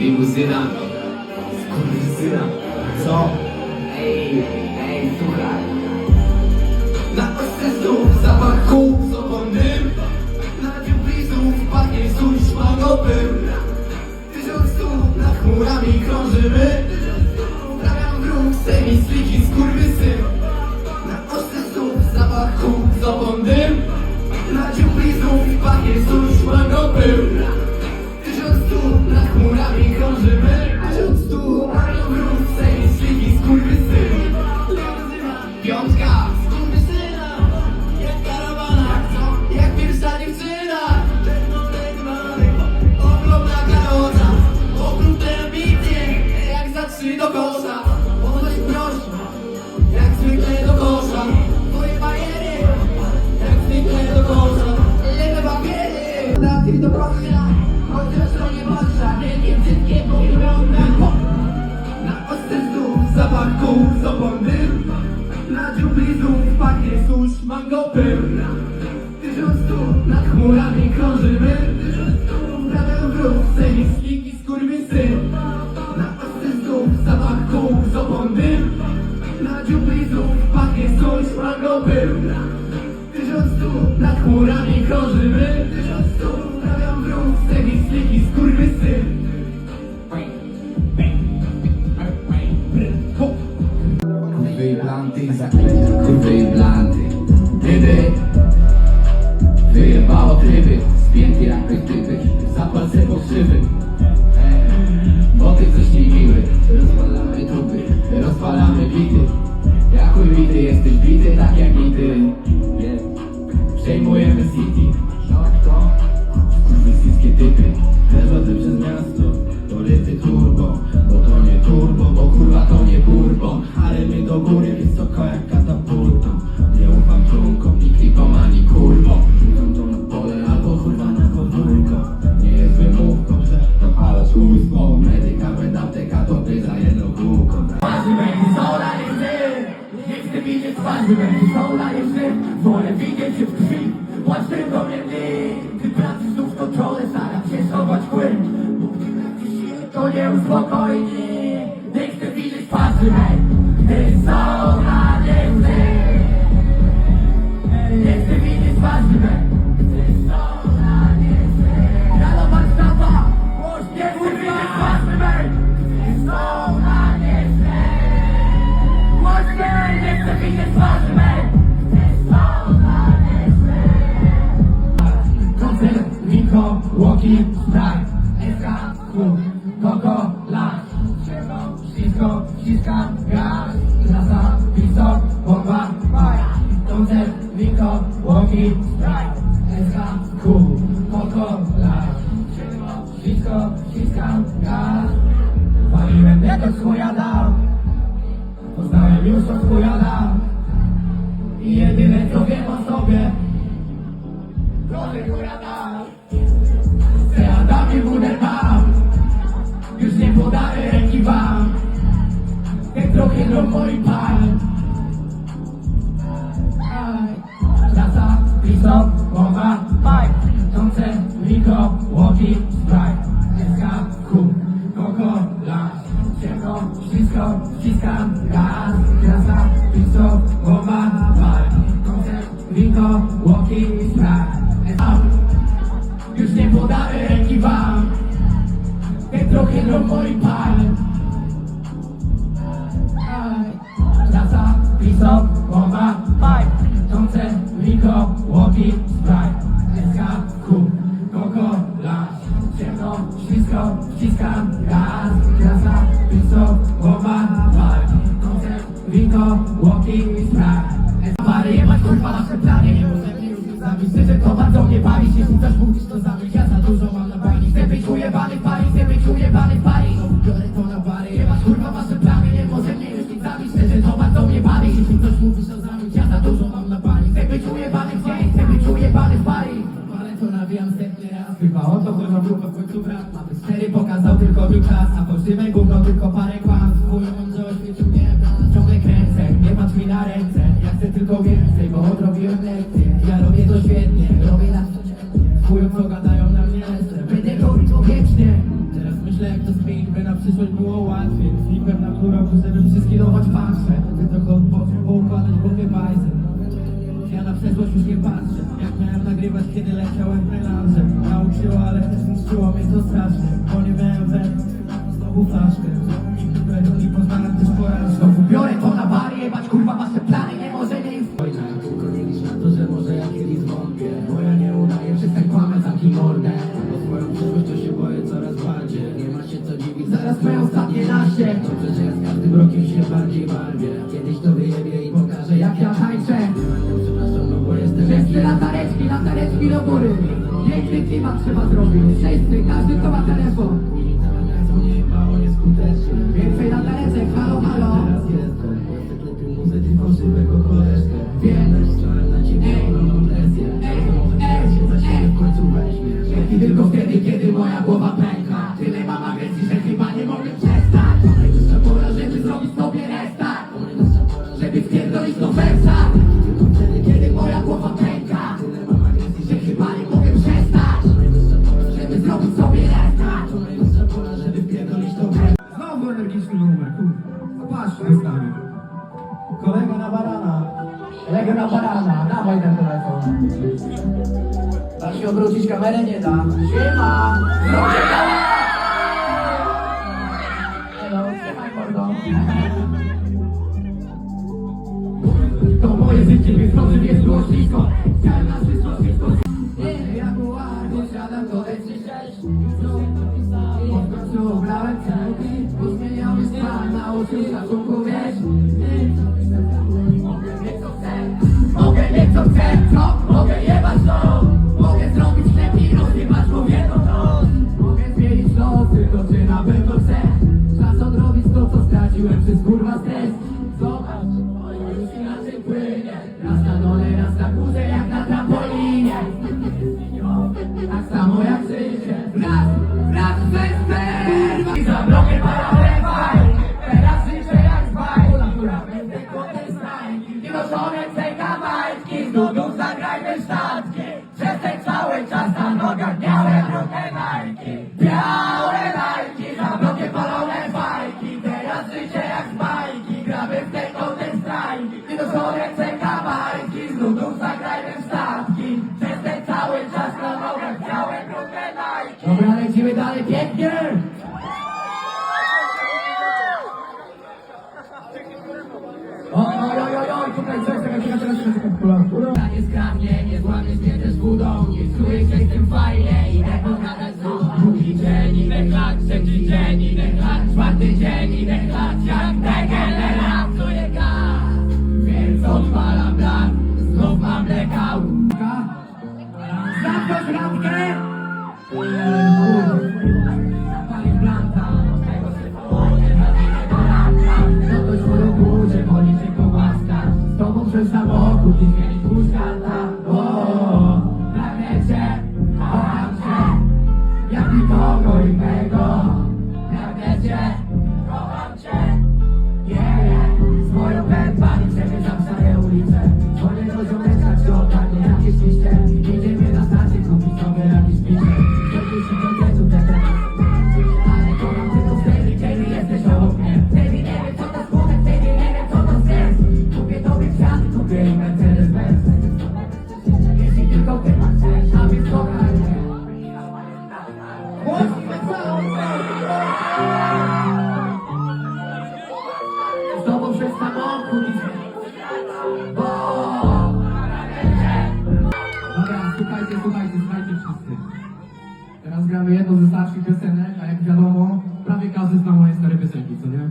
Limuzyna Skurwysyna Co? Ej, ej, słuchaj. Na ostrzu zapach kół z oponnym Na dzień blizów padnie sól szpagowym Tysiąc stóp nad chmurami krążymy. Stawiam wróg semi sliki skurwysy. Na ostrzu zapach kół z oponnym Na dzień blizów padnie sól szpagowym Tysiąc stóp nad chmurami krążymy. Prawem wróg, semiskik i skurwysyn Na pasty znów zapach kół z opon Na dziupli znów pachnie skądś flagą Tysiąc stóp nad chmurami krążymy Tysiąc stóp, prawem wróg, semiskik i skurwysyn. Same whole life in Wolę widzieć się w krwi. Płacz tylko mnie Gdy pracy znów w kontrolę Zaraz się schować płyn Póki na się to nie uspokojni Nie chcę widzieć pasy, hej. um, Wiko, walking mi strach Awaryje, masz kurwa nasze plany. Nie muszę mi już zabić, że to bardzo nie bawi. Się, jeśli też mówisz to za piwem na górę, żeby przyskinować patrzę Mogę trochę odpocząć, poukładać głowie bajzę Ja na przeszłość już nie patrzę Jak miałem nagrywać, kiedy leciałem melanżem. Nauczyło, ale też niszczyło mnie to strasznie Bo nie miałem zębów, znowu flaszkę. Kropki do góry. Piękny klimat trzeba zrobić. Wszyscy, każdy kto ma telefon. ciężki numer, kurwa. No patrz, to jest tam. Kolega na barana. Kolega na barana, dawaj ten telefon. Da się obrócić kamerę? Nie da. Siema! Ludzie dała! Hello. To moje życie jest dobrze, jest głośnisko. Chciałem na wszystko. Nie, ja nie do S6. Końcu ubrałem cel. 我可以 Everybody get there! Oj, oj, oj, oj, oj, czekaj, czekaj, czekaj, czekaj, nie skrawnie, nie złamie mnie też budą, nie skruję się z tym fajnie, idę tak pogadać znów. Drugi dzień, inne klatce, dzień, inne. gramy jedną ze starszych piosenek, a jak wiadomo, prawie każdy zna moje stare piosenki, co nie?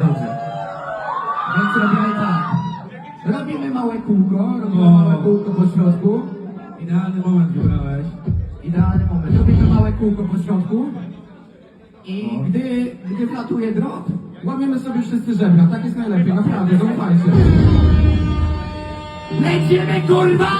Dobrze. Więc robimy tak. Robimy małe kółko, robimy O. małe kółko po środku. Idealny moment wybrałeś. Idealny moment. Robimy małe kółko po środku. I gdy, gdy wlatuje drop, łamiemy sobie wszyscy żebra. Tak jest najlepiej, naprawdę, zaufajcie. Lecimy kurwa!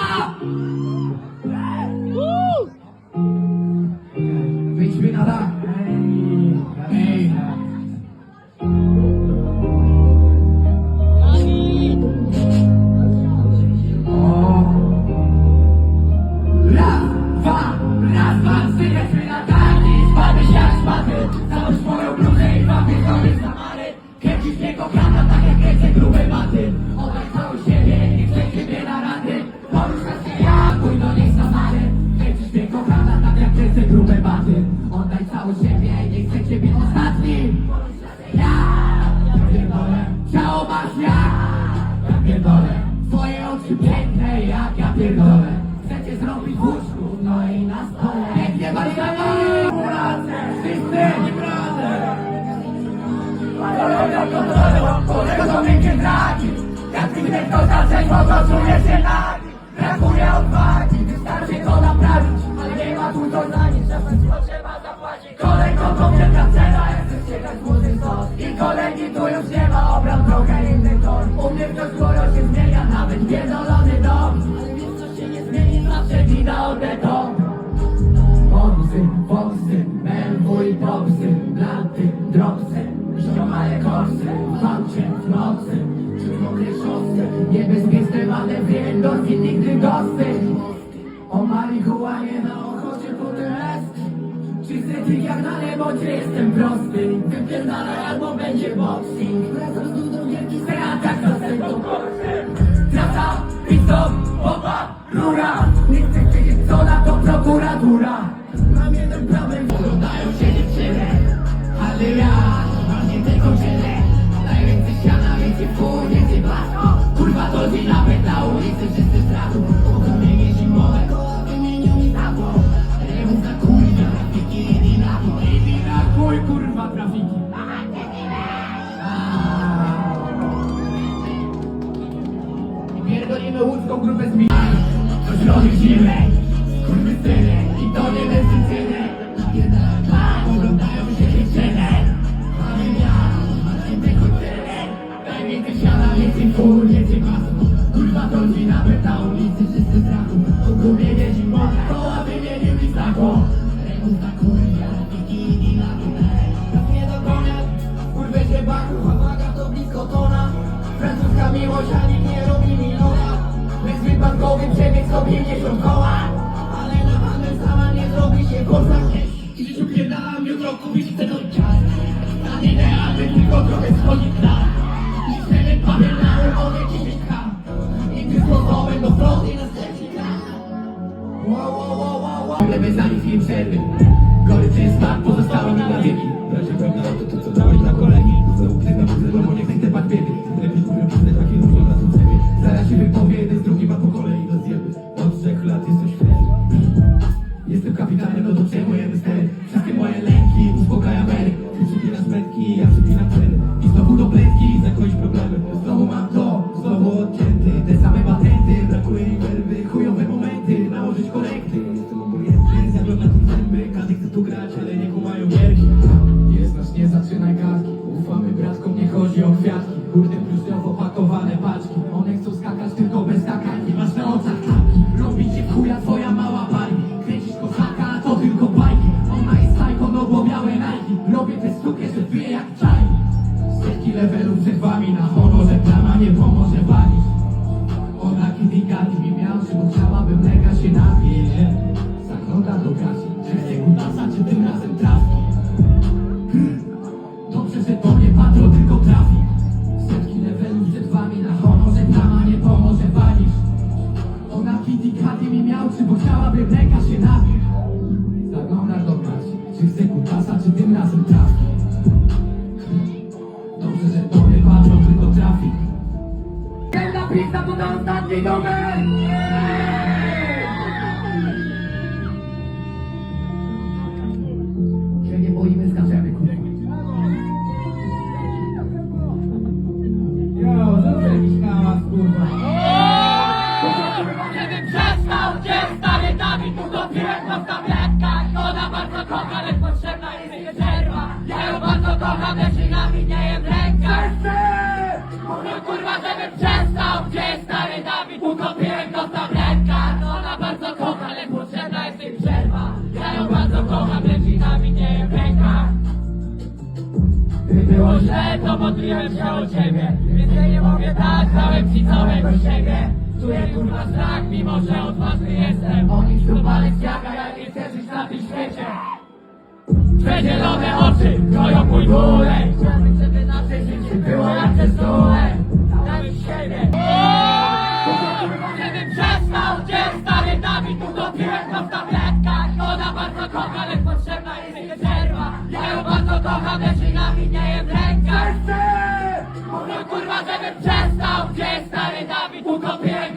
to za nic czasem potrzeba zapłacić Kolego to wielka cena, jest ściekać młodych to. I kolegi tu już nie ma obram, trochę inny ton U mnie wciąż sporo się zmienia, nawet pierdolony dom. Ale wiesz co się nie zmieni, zawsze wina odetą Foxy, Foxy, Melwuj, Popsy, Blanty, Dropsy. Ziomale korsy, walcie w nocy. Czy mogę szosy, niebezpieczne manewry, endorfin nigdy dosyć Marihuanie na ochocie potem jest Czysty jak na remoncie jestem prosty. Wypierdalaj albo będzie boxing. Wracam z dudą wielki strata, czasem to boksem Trasa, pistol, bomba, rura. Koperta ulicy, wszyscy tak, strachu Ogólnie wiedzi mokra, koła wymienił i znakło Ręku za kurwia, rafiki i na tunel Tak nie dogonę, kurwy się baku Hawaga to blisko tona. Francuska miłość, a nikt nie robi miliona Bez wypadkowy przebieg sobie nie się koła. Ale na handel sama nie zrobi się kurwa I życiu pierdalam, jutro kupić ten odcias Stan idealny, tylko trochę schodzi Söylemesen film sevdim Pista tu danza di dove modliłem się o ciebie. Więcej nie mogę dać, dałem ci całego siebie. Czuję kurwa strach, mimo że odważny jestem. Oni tu Balenciaga, ja nie chcę żyć na tym świecie. Przezielone oczy, kroją mój bólej Chciałbym, żeby na Lecz i na mnie nie jem ręka Mówią kurwa, żebym przestał Gdzie jest stary Dawid, utopiłem